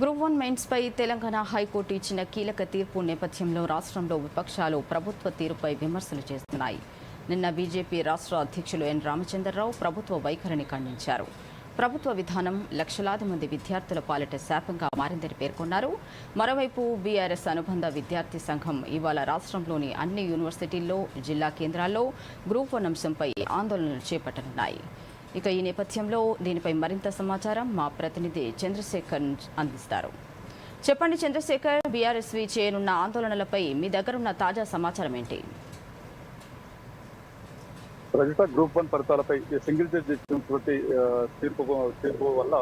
Group one మెయిన్స్పై Telangana high court ఇచ్చిన కీలక తీర్పు నేపథ్యంలో రాష్ట్రంలో విపక్షాలు ప్రభుత్వ తీరుపై విమర్శలు చేస్తున్నాయి. నిన్న బీజేపీ రాష్ట్ర అధ్యక్షులు ఎన్ రామచంద్రరావు ప్రభుత్వ వైఖరిని ఖండించారు. ప్రభుత్వ విధానం లక్షలాది మంది విద్యార్థుల పాలిట శాపంగా మారిందని పేర్కొన్నారు. మరోవైపు బీఆర్ఎస్ అనుబంధ విద్యార్థి సంఘం ఇవాళ రాష్ట్రంలోని అన్ని యూనివర్సిటీల్లో జిల్లా కేంద్రాల్లో గ్రూప్ వన్ అంశంపై ఆందోళనలు చేపట్టనున్నాయి. ఇక ఈ నేపథ్యంలో దీనిపై మరింత సమాచారం మా ప్రతినిధి చంద్రశేఖర్ అందిస్తారు. చెప్పండి చంద్రశేఖర్ బీఆర్ఎస్వి చేయనున్న ఆందోళనలపై మీ దగ్గర ఉన్న తాజా సమాచారం ఏంటి? రజిత గ్రూప్ వన్ ఫలితాలపై సింగిల్ జడ్జి ఇచ్చినటువంటి తీర్పు తీర్పు వల్ల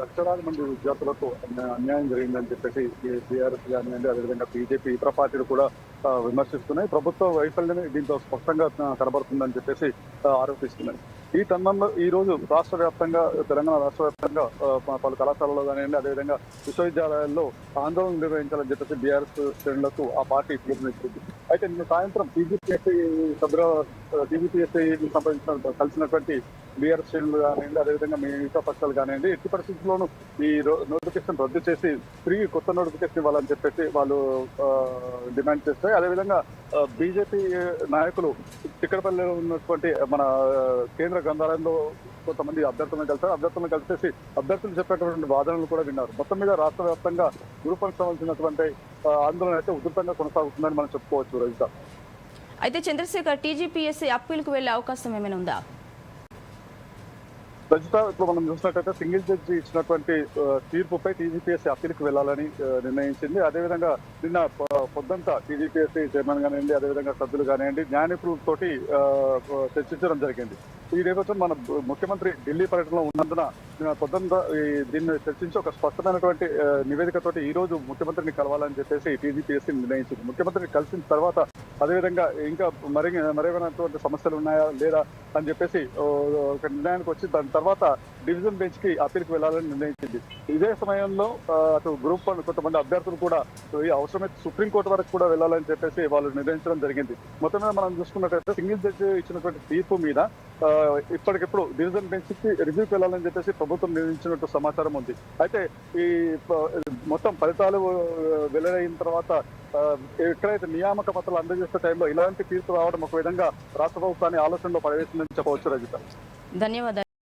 లక్షలాది మంది విద్యార్థులకు అన్యాయం జరిగిందని చెప్పేసి బీఆర్ఎస్ కానివ్వండి అదేవిధంగా బీజేపీ ఇతర పార్టీలు కూడా విమర్శిస్తున్నాయి. ప్రభుత్వ వైఫల్యమే దీంతో స్పష్టంగా కనబడుతుందని చెప్పేసి ఆరోపిస్తున్నాయి. ఈ తరుణంలో ఈ రోజు రాష్ట్ర వ్యాప్తంగా తెలంగాణ రాష్ట్ర వ్యాప్తంగా పలు కళాశాలలో కానివ్వండి అదేవిధంగా విశ్వవిద్యాలయాల్లో ఆందోళన నిర్వహించాలని చెప్పేసి బీఆర్ఎస్ శ్రేణులకు ఆ పార్టీ పిలుపునిచ్చింది. అయితే నిన్న సాయంత్రం టీజీపీఎస్సీ సభ్యుల టీజీపీఎస్సీ సంబంధించిన కలిసినటువంటి బీఆర్ఎస్ శ్రేణులు కానివ్వండి అదేవిధంగా ఇతర పక్షాలు కానివ్వండి ఎట్టి పరిస్థితుల్లోనూ ఈ రో- నోటిఫికేషన్ రద్దు చేసి తిరిగి కొత్త నోటిఫికేషన్ ఇవ్వాలని చెప్పేసి వాళ్ళు డిమాండ్ చేస్తాయి. అదేవిధంగా బీజేపీ నాయకులు చిక్కడపల్లిలో ఉన్నటువంటి మన కేంద్ర గ్రంథాలయంలో కొంతమంది అభ్యర్థులను కలిసారు అభ్యర్థులను కలిసేసి అభ్యర్థులు చెప్పేటువంటి వాదనలు కూడా విన్నారు. మొత్తం మీద రాష్ట్ర వ్యాప్తంగా గ్రూపులకు సంబంధించినటువంటి ఆందోళన అయితే ఉధృతంగా కొనసాగుతుందని మనం చెప్పుకోవచ్చు రజిత అయితే చంద్రశేఖర్ టీజీపీఎస్సీ అప్పీల్కు వెళ్ళే అవకాశం ఏమైనా ఉందా? రజిత ఇప్పుడు మనం చూసినట్టయితే సింగిల్ జడ్జి ఇచ్చినటువంటి తీర్పుపై టీజీపీఎస్సీ అప్పీల్కి వెళ్ళాలని నిర్ణయించింది. అదేవిధంగా నిన్న పొద్దంతా టీజీపీఎస్సీ చైర్మన్ కానివ్వండి అదేవిధంగా సభ్యులు కానివ్వండి న్యాయనిపుణులతోటి తోటి చర్చించడం జరిగింది. ఈ నేపథ్యం మన ముఖ్యమంత్రి ఢిల్లీ పర్యటనలో ఉన్నందున నిన్న పొద్దున్న ఈ దీన్ని చర్చించి ఒక స్పష్టమైనటువంటి ఆ, నివేదికతోటి ఈ రోజు ముఖ్యమంత్రిని కలవాలని చెప్పేసి టీజీపీఎస్సీ నిర్ణయించింది. ముఖ్యమంత్రిని కలిసిన తర్వాత అదేవిధంగా ఇంకా మరి మరేమైనటువంటి సమస్యలు ఉన్నాయా లేదా అని చెప్పేసి ఒక నిర్ణయానికి వచ్చి దాని తర్వాత డివిజన్ బెంచ్కి అప్పీల్కి వెళ్ళాలని నిర్ణయించింది. ఇదే సమయంలో అటు గ్రూప్ వన్ కొంతమంది అభ్యర్థులు కూడా ఈ అవసరమైతే సుప్రీంకోర్టు వరకు కూడా వెళ్ళాలని చెప్పేసి వాళ్ళు నిర్ణయించడం జరిగింది. మొత్తం మీద మనం చూసుకున్నట్టయితే సింగిల్ జడ్జి ఇచ్చినటువంటి తీర్పు మీద ఇప్పటికిప్పుడు డివిజన్ బెంచ్కి రివ్యూకి వెళ్ళాలని చెప్పేసి ప్రభుత్వం నిర్ణయించినట్టు సమాచారం ఉంది. అయితే ఈ మొత్తం ఫలితాలు వెల్లడైన తర్వాత ఎక్కడైతే నియామక పత్రాలు అందజేసే టైంలో ఇలాంటి తీర్పు రావడం ఒక విధంగా రాష్ట్ర ప్రభుత్వాన్ని ఆలోచనలో పడవేసిందని చెప్పవచ్చు రజిత. ధన్యవాదాలు.